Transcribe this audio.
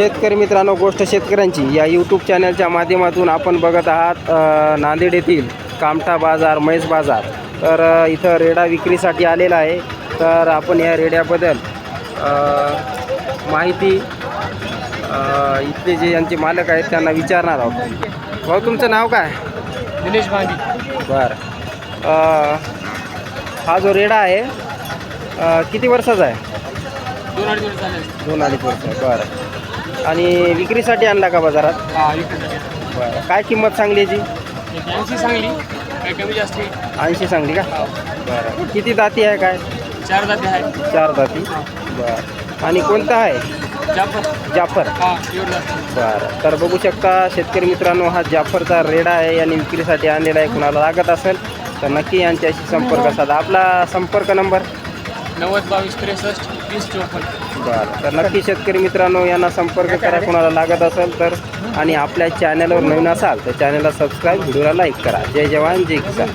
शेतकरी मित्रांनो गोष्ट शेतकऱ्यांची. या यूट्यूब चॅनलच्या माध्यमातून आपण बघत आहात नांदेड येथील कामठा बाजार म्हैस बाजार. तर इथं रेडा विक्रीसाठी आलेला आहे. तर आपण या रेड्याबद्दल माहिती इथले जे यांचे मालक आहेत त्यांना विचारणार आहोत. भाऊ तुमचं नाव काय? दिनेश भांडी. बरं. हा जो रेडा आहे किती वर्षाचा आहे? दोन अडीच वर्ष बरं. आणि विक्रीसाठी आणला का बाजारात? हा बरं. काय किंमत सांगली याची? ऐंशी सांगली. काय कमी जास्त ऐंशी सांगली का? बरं. किती दाती आहे काय? चार जाती आहे. चार दाती. बरं. आणि कोणता आहे? जाफर. जाफर. हा एवढं बरं. तर बघू शकता शेतकरी मित्रांनो हा जाफरचा रेडा आहे यांनी विक्रीसाठी आणलेला आहे. कुणाला लागत असेल तर नक्की यांच्याशी संपर्क साधा. आपला संपर्क नंबर? नव्वद बावीस त्रेसष्ट तीस चौपन्न. बरं. तर नक्की शेतकरी मित्रांनो यांना संपर्क करा. कुणाला लागत असेल तर. आणि आपल्या चॅनलवर नवीन असाल तर चॅनलला सबस्क्राईब व्हिडिओला लाईक करा. जय जवान जय किसान.